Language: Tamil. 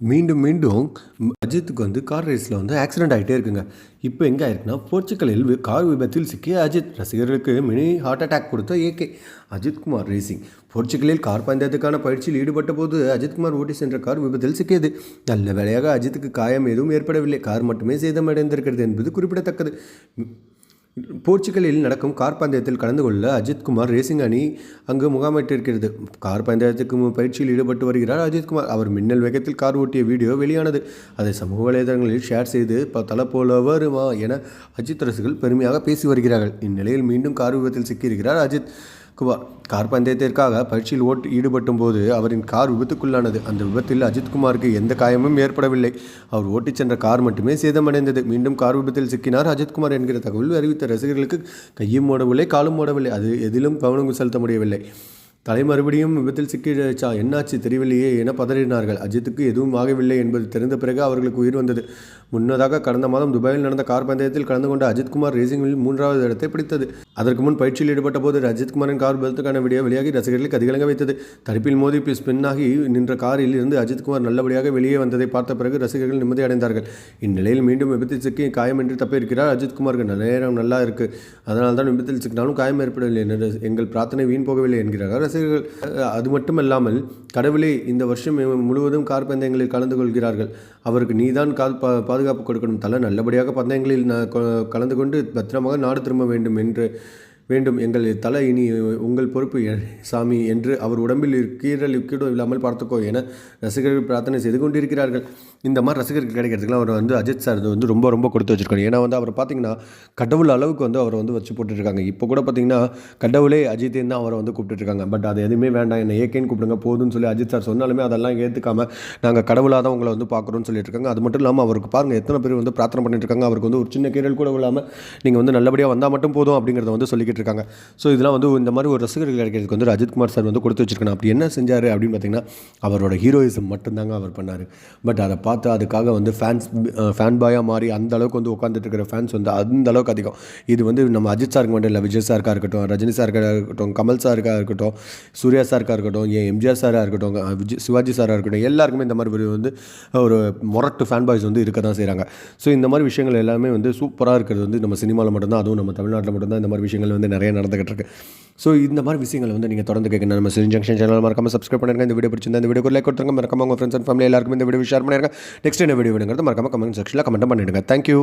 மீண்டும் மீண்டும் அஜித்துக்கு வந்து கார் ரேஸில் வந்து ஆக்சிடென்ட் ஆகிட்டே இருக்குங்க. இப்போ எங்கே ஆயிருக்குன்னா போர்ச்சுகலில் கார் விபத்தில் சிக்கிய அஜித் ரசிகர்களுக்கு மினி ஹார்ட் அட்டாக் கொடுத்த ஏகே அஜித்குமார் ரேசிங் போர்ச்சுகலில் கார் பந்தயத்துக்கான பயிற்சியில் ஈடுபட்ட போது அஜித்குமார் ஓட்டி சென்ற கார் விபத்தில் சிக்கியது. நல்ல வேலையாக அஜித்துக்கு காயம் எதுவும் ஏற்படவில்லை. கார் மட்டுமே சேதமடைந்திருக்கிறது என்பது குறிப்பிடத்தக்கது. போர்ச்சுகலில் நடக்கும் கார் பந்தயத்தில் கலந்து கொள்ள அஜித்குமார் ரேசிங் அணி அங்கு முகாமிட்டிருக்கிறது. கார் பந்தயத்துக்கு பயிற்சியில் ஈடுபட்டு வருகிறார் அஜித்குமார் அவர் மின்னல் வேகத்தில் கார் ஓட்டிய வீடியோ வெளியானது. அதை சமூக வலைதளங்களில் ஷேர் செய்து தலை தல போல வருமா என அஜித் ரசிகர்கள் பெருமையாக பேசி வருகிறார்கள். இந்நிலையில் மீண்டும் கார் விபத்தில் சிக்கியிருக்கிறார் அஜித். குமார் கார் பந்தயத்திற்காக பயிற்சியில் ஓட்டு ஈடுபட்டும் போது அவரின் கார் விபத்துக்குள்ளானது. அந்த விபத்தில் அஜித்குமாருக்கு எந்த காயமும் ஏற்படவில்லை. அவர் ஓட்டிச் சென்ற கார் மட்டுமே சேதமடைந்தது. மீண்டும் கார் விபத்தில் சிக்கினார் அஜித்குமார் என்கிற தகவல் அறிவித்த ரசிகர்களுக்கு கையும் ஓடவில்லை காலும் ஓடவில்லை. அது எதிலும் கவனம் செலுத்த முடியவில்லை. தலை மறுபடியும் விபத்தில் சிக்கிச்சா என்னாச்சு? தெரியவில்லையே என பதறினார்கள். அஜித்துக்கு எதுவும் ஆகவில்லை என்பது தெரிந்த பிறகு அவர்களுக்கு உயிர் வந்தது. முன்னதாக கடந்த மாதம் துபாயில் நடந்த கார் பந்தயத்தில் கலந்து கொண்ட அஜித்குமார் ரேசிங்கில் மூன்றாவது இடத்தை பிடித்தது. அதற்கு முன் பயிற்சியில் ஈடுபட்ட போது அஜித்குமாரின் கார் விபத்துக்கான வீடியோ வெளியாகி ரசிகர்களுக்கு அதிகலங்க வைத்தது. தடுப்பில் மோதி ஸ்பின்னாகி நின்ற காரில் இருந்து அஜித்குமார் நல்லபடியாக வெளியே வந்ததை பார்த்த பிறகு ரசிகர்கள் நிம்மதி அடைந்தார்கள். இந்நிலையில் மீண்டும் விபத்தில் சிக்கி காயமின்றி தப்பியிருக்கிறார் அஜித்குமாருக்கு நல்ல நேரம் நல்லா இருக்கு. அதனால் தான் விபத்தில் சிக்கினாலும் காயம் ஏற்படவில்லை. என்று எங்கள் பிரார்த்தனை வீண் போகவில்லை என்கிறார்கள் ரசிகர்கள் அது மட்டுமல்லாமல் கடவுளே இந்த வருஷம் முழுவதும் கார் பந்தயங்களில் கலந்து கொள்கிறார்கள். அவருக்கு நீதான் கால் பா பாதுகாப்பு கொடுக்கணும். தலை நல்லபடியாக பந்தயங்களில் கலந்து கொண்டு பத்திரமாக நாடு திரும்ப வேண்டும் என்று வேண்டும் எங்கள் தலை இனி உங்கள் பொறுப்பு எ- சாமி என்று அவர் உடம்பில் கீழல் கீடும் இல்லாமல் பார்த்துக்கோ என ரசிகர்கள் பிரார்த்தனை செய்து கொண்டிருக்கிறார்கள். இந்த மாதிரி ரசிகர்கள் கிடைக்கிறதுக்குலாம் அவர் வந்து அஜித் சார் இது வந்து ரொம்ப ரொம்ப கொடுத்து வச்சிருக்காரு. ஏன்னா வந்து அவர் பார்த்தீங்கன்னா கடவுள் அளவுக்கு வந்து அவரை வந்து வச்சு போட்டுருக்காங்க இப்போ கூட பார்த்தீங்கன்னா கடவுளே அஜித்தேன்னு தான் அவரை வந்து கூப்பிட்டுருக்காங்க பட் அது எதுவுமே வேண்டாம். என்னை ஏகேன்னு கூப்பிடுங்க போதும்னு சொல்லி அஜித் சார் சொன்னாலுமே அதெல்லாம் ஏற்றுக்காம நாங்கள் கடவுளாக தான் உங்களை வந்து பார்க்குறோம்னு சொல்லிட்டு இருக்காங்க அது மட்டும் இல்லாமல் அவருக்கு பாருங்கள் எத்தனை பேர் வந்து பிரார்த்தனை பண்ணிட்டு இருக்காங்க அவருக்கு வந்து ஒரு சின்ன கீரல் கூட இல்லாமல் நீங்கள் வந்து நல்லபடியாக வந்தால் மட்டும் போதும் அப்படிங்கிறத வந்து சொல்லிக்கிட்டு இருக்காங்க ஸோ இதெல்லாம் வந்து இந்த மாதிரி ஒரு ரசிகர்கள் கிடைக்கிறதுக்கு வந்து ரஜித்குமார் சார் வந்து கொடுத்து வச்சிருக்கணும். அப்படி என்ன செஞ்சார் அப்படின்னு பார்த்தீங்கன்னா அவரோட ஹீரோயிசம் மட்டும்தாங்க அவர் பண்ணார். பட் அதை பார்த்து அதுக்காக வந்து ஃபேன்ஸ் ஃபேன் பாயாக மாறி அந்த அளவுக்கு வந்து உட்காந்துட்டு இருக்கிற ஃபேன்ஸ் வந்து அந்த அளவுக்கு அதிகம். இது வந்து நம்ம அஜித் சாருக்கு மட்டும் இல்லை விஜய் சாருக்காக இருக்கட்டும் ரஜினி சாருக்காக இருக்கட்டும் கமல் சாருக்கா இருக்கட்டும் சூர்யா சாருக்காக இருக்கட்டும் ஏன் எம்ஜிஆர் சாராக இருக்கட்டும் விஜய் சிவாஜி சாராக இருக்கட்டும் எல்லாருக்குமே இந்த மாதிரி வந்து ஒரு மொரட்டு ஃபேன் பாய்ஸ் வந்து இருக்க தான் செய்கிறாங்க ஸோ இந்த மாதிரி விஷயங்கள் எல்லாமே வந்து சூப்பராக இருக்கிறது வந்து நம்ம சினிமாவில் மட்டும்தான் அதுவும் நம்ம தமிழ்நாட்டில் மட்டும்தான் இந்த மாதிரி விஷயங்கள் வந்து நிறைய நடந்துகிட்டு இருக்கு ஸோ இந்த மாதிரி விஷயங்களை வந்து நீங்கள் தொடர்ந்து கேட்கணும். நம்ம சிரி ஜங்ஷன் சேனல் மறக்காம சப்ஸ்கிரைப் பண்ணிருங்க. இந்த வீடியோ பிடிச்சிருந்தா இந்த வீடியோ லைக் கொடுத்துருங்க. மறக்காம உங்கள் ஃப்ரெண்ட்ஸ் அண்ட் ஃபேமிலி எல்லாருக்கும் இந்த வீடியோ ஷேர் பண்ணிருங்க. நெக்ஸ்ட் என்ன வீடியோ வேணுங்கிறது மறக்காம கமெண்ட் செக்ஷனில் கமெண்ட் பண்ணிடுங்க. தேங்க்யூ